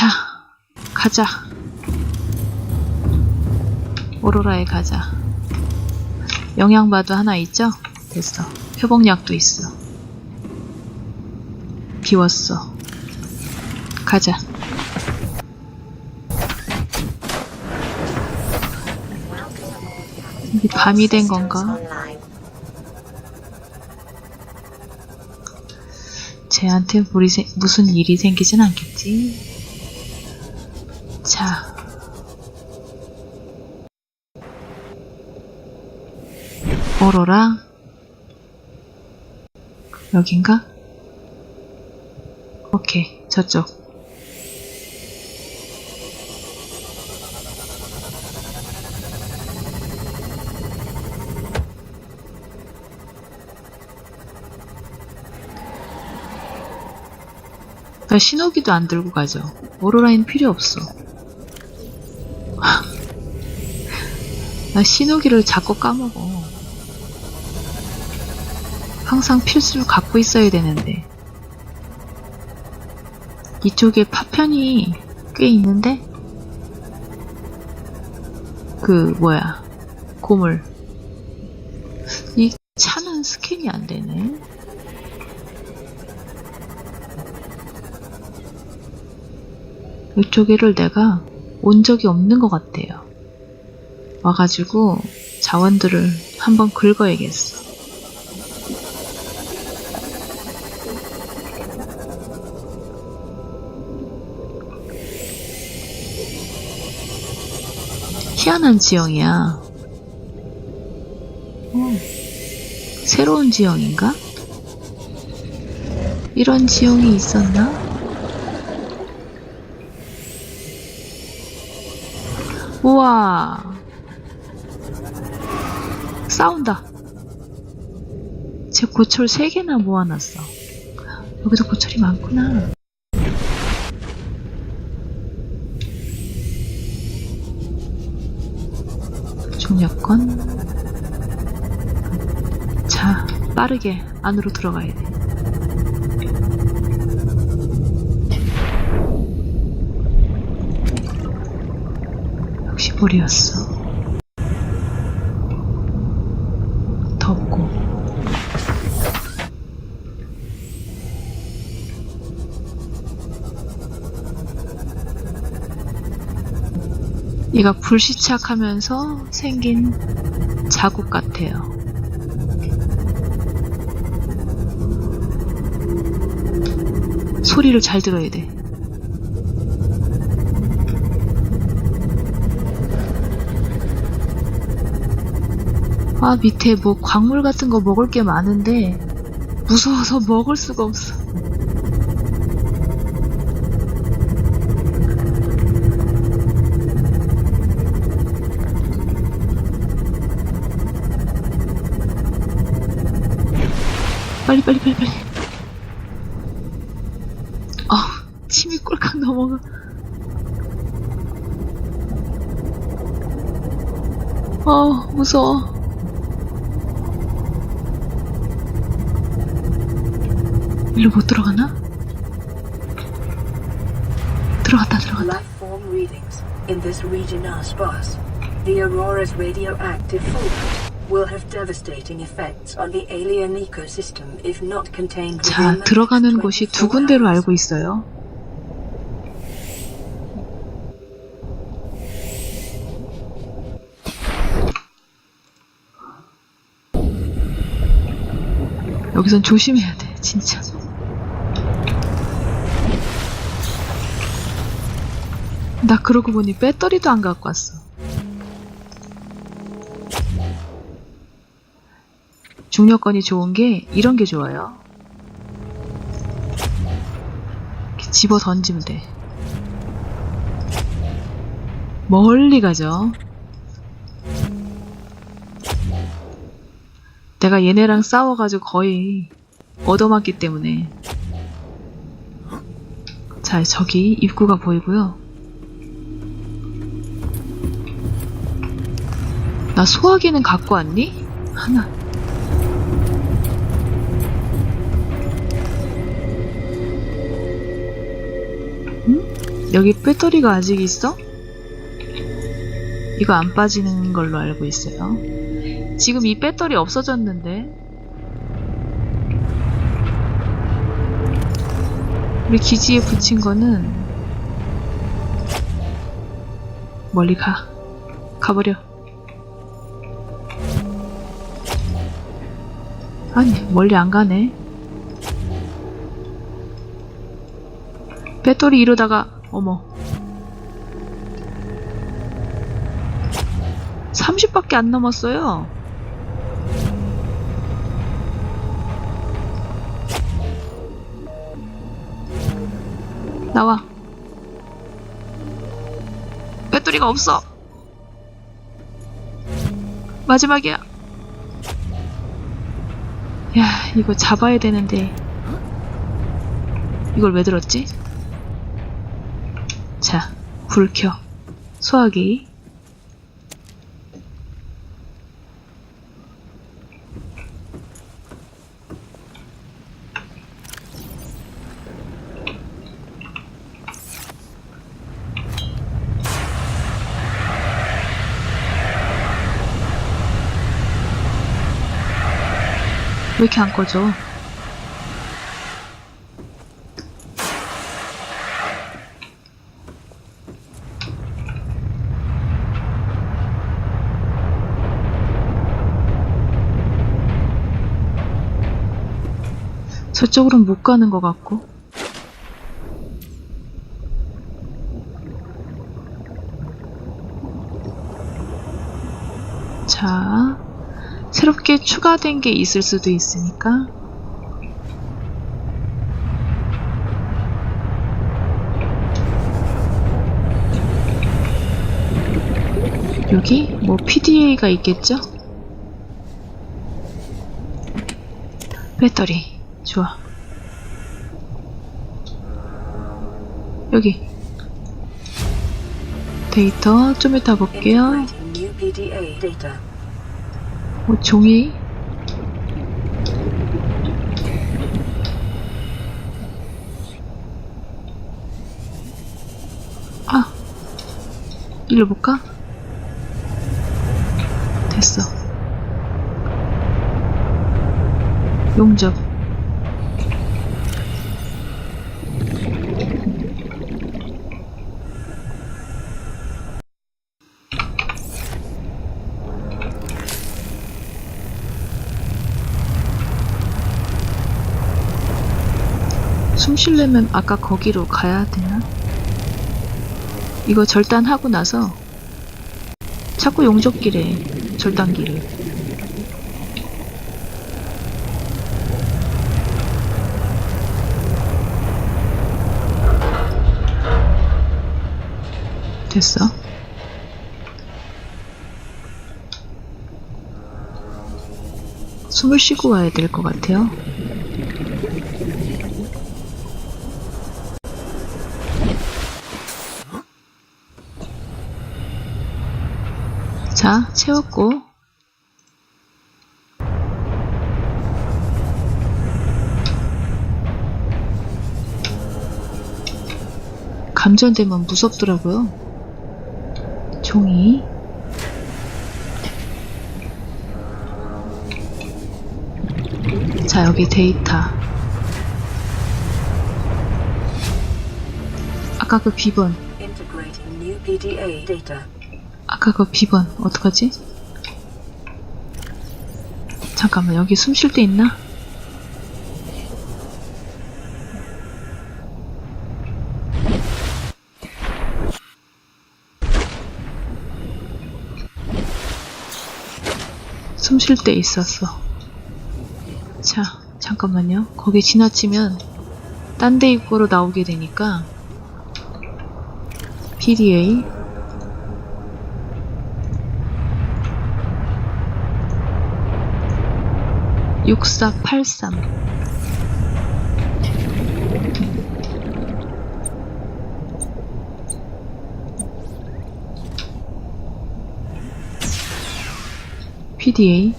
자, 가자. 오로라에 가자. 영양바도 하나 있죠? 됐어. 회복약도 있어. 비웠어. 가자. 이게 밤이 된 건가? 쟤한테 무슨 일이 생기진 않겠지? 자. 오로라? 여긴가? 오케이, 저쪽. 나 신호기도 안 들고 가죠. 오로라인 필요 없어. 나 신호기를 자꾸 까먹어. 항상 필수로 갖고 있어야 되는데. 이쪽에 파편이 꽤 있는데? 그, 뭐야. 고물. 이 차는 스캔이 안 되네. 이쪽에를 내가 온 적이 없는 것 같아요. 와가지고 자원들을 한번 긁어야겠어. 희한한 지형이야. 어, 새로운 지형인가? 이런 지형이 있었나? 우와. 싸운다. 제 고철 3개나 모아놨어. 여기도 고철이 많구나. 종려권. 자, 빠르게 안으로 들어가야 돼. 역시 볼이었어. 얘가 불시착하면서 생긴 자국 같아요. 소리를 잘 들어야 돼. 아, 밑에 뭐 광물 같은 거 먹을 게 많은데 무서워서 먹을 수가 없어. 빨리 빨리 빨리 빨리. 아, 침이 꼴깍 넘어가. 어, 무서워. 일로 못 들어가나? 들어갔다 들어갔다 Life form readings in this region are sparse. The Aurora's radioactive fallout will have devastating effects on the alien ecosystem if not contained 자 들어가는 곳이 24두 군데로. 알고 있어요 여기선 조심해야 돼 진짜 나 그러고 보니 배터리도 안 갖고 왔어 중력권이 좋은 게 이런 게 좋아요. 집어 던지면 돼. 멀리 가죠. 내가 얘네랑 싸워가지고 거의 얻어맞기 때문에. 자, 저기 입구가 보이고요. 나 소화기는 갖고 왔니? 하나. 여기 배터리가 아직 있어? 이거 안 빠지는 걸로 알고 있어요. 지금 이 배터리 없어졌는데? 우리 기지에 붙인 거는 멀리 가. 가버려. 아니, 멀리 안 가네. 배터리 이러다가, 어머. 30밖에 안 남았어요. 나와. 배터리가 없어. 마지막이야. 야, 이거 잡아야 되는데. 이걸 왜 들었지? 자, 불 켜. 소화기. 왜 이렇게 안 꺼져? 저쪽으로는 못 가는 것 같고. 자, 새롭게 추가된 게 있을 수도 있으니까 여기 뭐 PDA가 있겠죠? 배터리 좋아. 여기. 데이터 좀 이따 볼게요. data. 뭐 종이? 아 일로 볼까? 됐어. 용접 숨 쉬려면 아까 거기로 가야 되나? 이거 절단하고 나서 자꾸 용접기래 절단기를. 됐어? 숨을 쉬고 와야 될 것 같아요 자, 채웠고. 감전되면 무섭더라고요. 종이. 자, 여기 데이터. 아까 그 비번. 아까 그 비번 어떡하지? 잠깐만 여기 숨 쉴 데 있나? 숨 쉴 데 있었어. 자, 잠깐만요. 거기 지나치면 딴 데 입구로 나오게 되니까 PDA 6483 PDA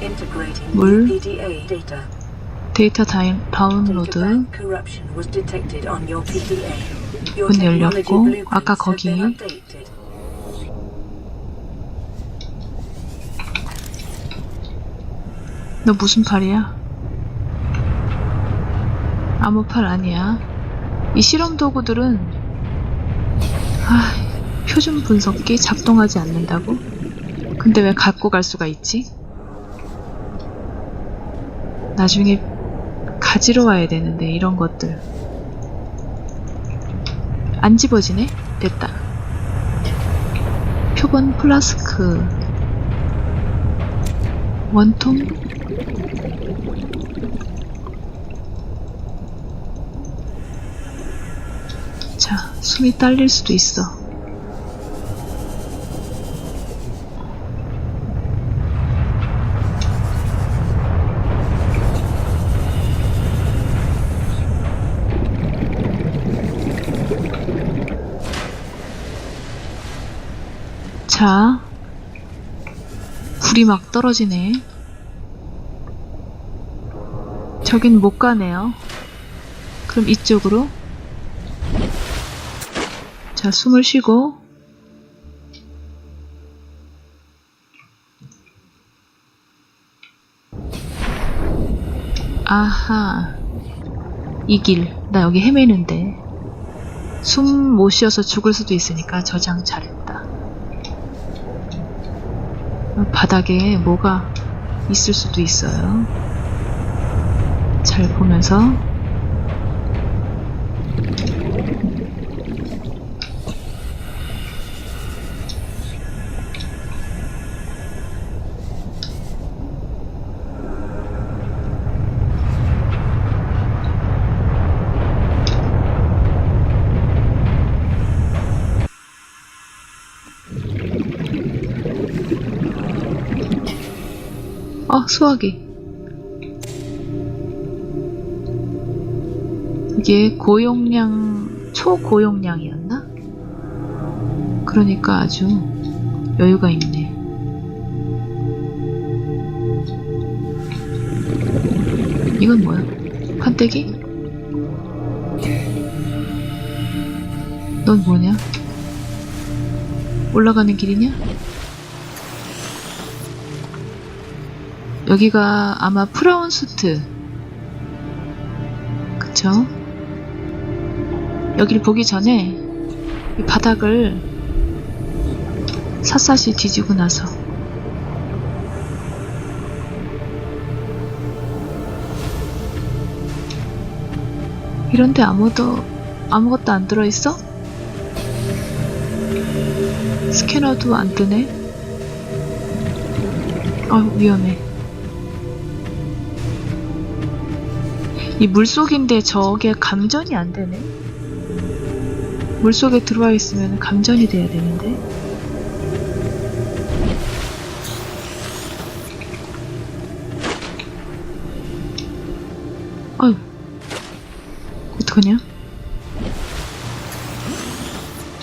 Integrating 물. new PDA data. 데이터 Data 다운로드 문 열렸고, 아까 거기. 너 무슨 팔이야? 아무 팔 아니야. 이 실험 도구들은 아, 표준 분석기 작동하지 않는다고? 근데 왜 갖고 갈 수가 있지? 나중에 가지러 와야 되는데 이런 것들 안 집어지네? 됐다. 표본 플라스크 원통 자, 숨이 딸릴 수도 있어. 자, 불이 막 떨어지네. 저긴 못 가네요. 그럼 이쪽으로? 자, 숨을 쉬고. 아하. 이 길. 나 여기 헤매는데. 숨 못 쉬어서 죽을 수도 있으니까 저장 잘했다 바닥에 뭐가 있을 수도 있어요. 잘 보면서 어, 수화기. 이게 고용량, 초고용량이었나? 그러니까 아주 여유가 있네. 이건 뭐야? 판때기? 넌 뭐냐? 올라가는 길이냐? 여기가 아마 프라운스트 그쵸? 여기를 보기 전에 이 바닥을 샅샅이 뒤지고 나서 이런데 아무도 아무것도 안 들어있어? 스캐너도 안 뜨네? 아 위험해 이 물속인데 저게 감전이 안 되네. 물속에 들어와 있으면 감전이 돼야 되는데. 아유, 어떡하냐?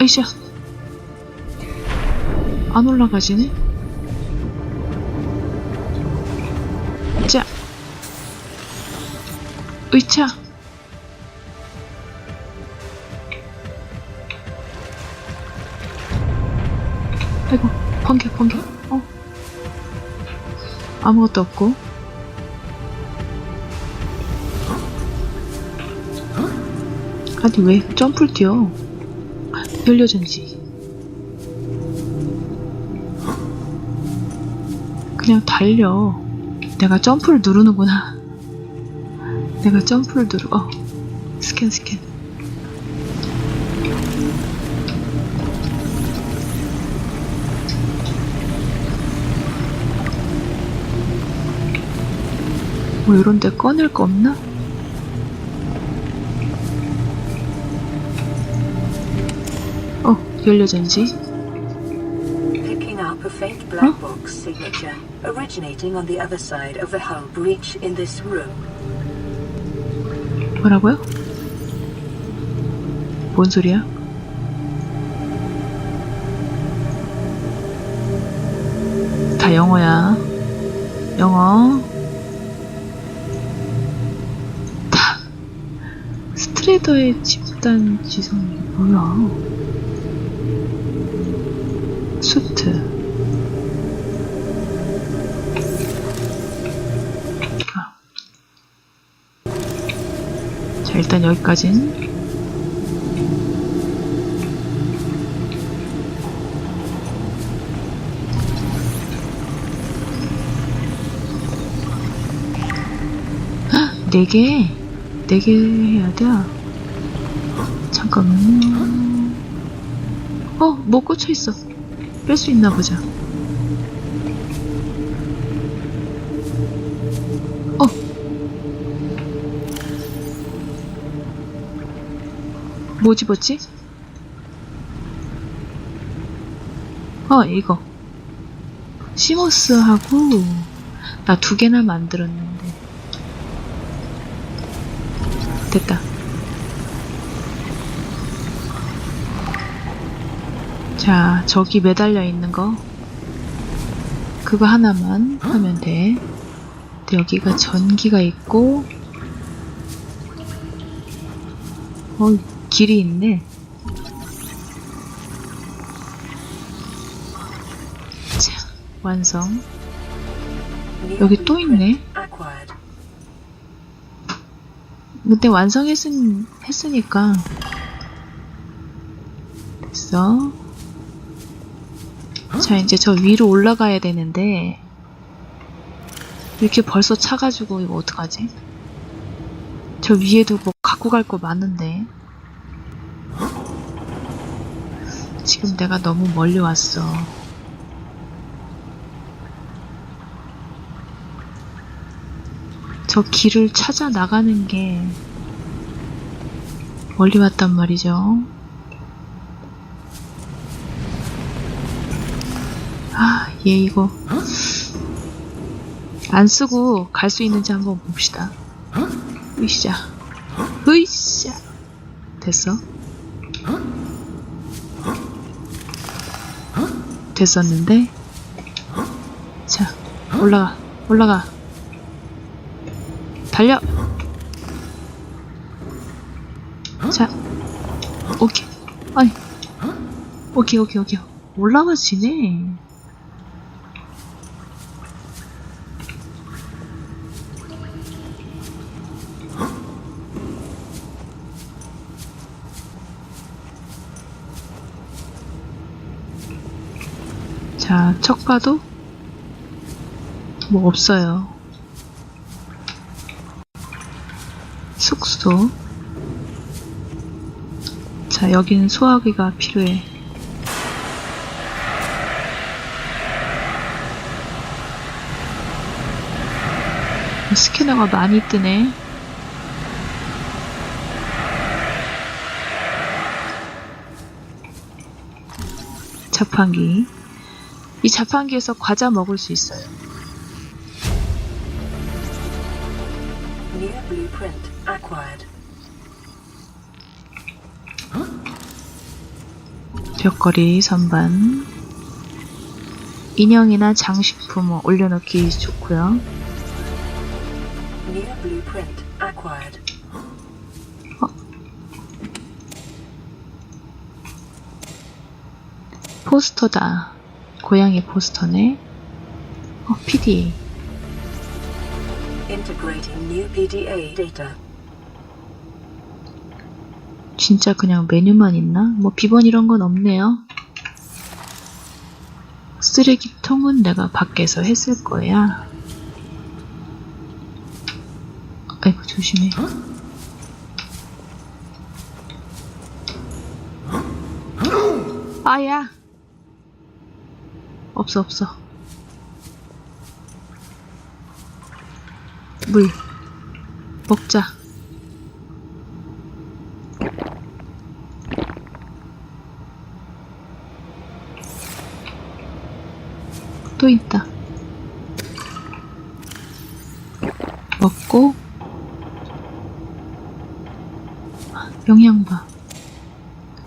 아이샤, 안 올라가지네? 의차. 아이고, 번개, 번개. 어. 아무것도 없고. 아니, 왜 점프를 뛰어? 열려전지. 그냥 달려. 내가 점프를 누르는구나. 내가 점프를 누르, 어. 스캔, 스캔. 뭐 이런 데 꺼낼 거 없나? 어, 열려전지. Picking up a faint black box signature originating on the other side of the hull breach in this room. 뭐라고요? 뭔 소리야? 다 영어야. 영어. 스트레더의 집단 지성이 뭐야? 수트. 자, 일단 여기까진. 네 개, 네 개 해야 돼. 잠깐만요. 어, 뭐 꽂혀 있어. 뺄 수 있나 보자. 뭐 집었지? 어, 이거. 시모스하고 나 두 개나 만들었는데. 됐다. 자, 저기 매달려 있는 거. 그거 하나만 하면 돼. 여기가 전기가 있고, 어, 길이 있네. 자, 완성. 여기 또 있네. 그때 완성했으, 했으니까. 됐어. 자, 이제 저 위로 올라가야 되는데, 이렇게 벌써 차가지고, 이거 어떡하지? 저 위에도 뭐 갖고 갈 거 많은데. 지금 내가 너무 멀리 왔어. 저 길을 찾아 나가는 게 멀리 왔단 말이죠. 아, 얘 이거 안 쓰고 갈 수 있는지 한번 봅시다. 으쌰, 으쌰, 됐어? 됐었는데, 자 올라가, 올라가. 달려! 자, 오케이. 아니, 오케이, 오케이, 오케이. 올라가지네. 척 봐도 뭐 없어요. 숙소. 자, 여기는 소화기가 필요해. 스캐너가 많이 뜨네. 자판기. 이 자판기에서 과자 먹을 수 있어요. New blueprint acquired. 벽걸이 선반. 인형이나 장식품 뭐 올려놓기 좋고요. Acquired. 포스터다. 고양이 포스터네. 어, PD. Integrating new PDA data. 진짜 그냥 메뉴만 있나? 뭐 비번 이런 건 없네요. 쓰레기통은 내가 밖에서 했을 거야. 아이고 조심해. 아야. 없어 없어. 물 먹자. 또 있다. 먹고 영양바.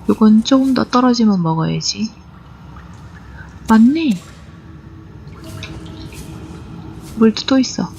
요건 조금 더 떨어지면 먹어야지. 맞네. 물도 또 있어.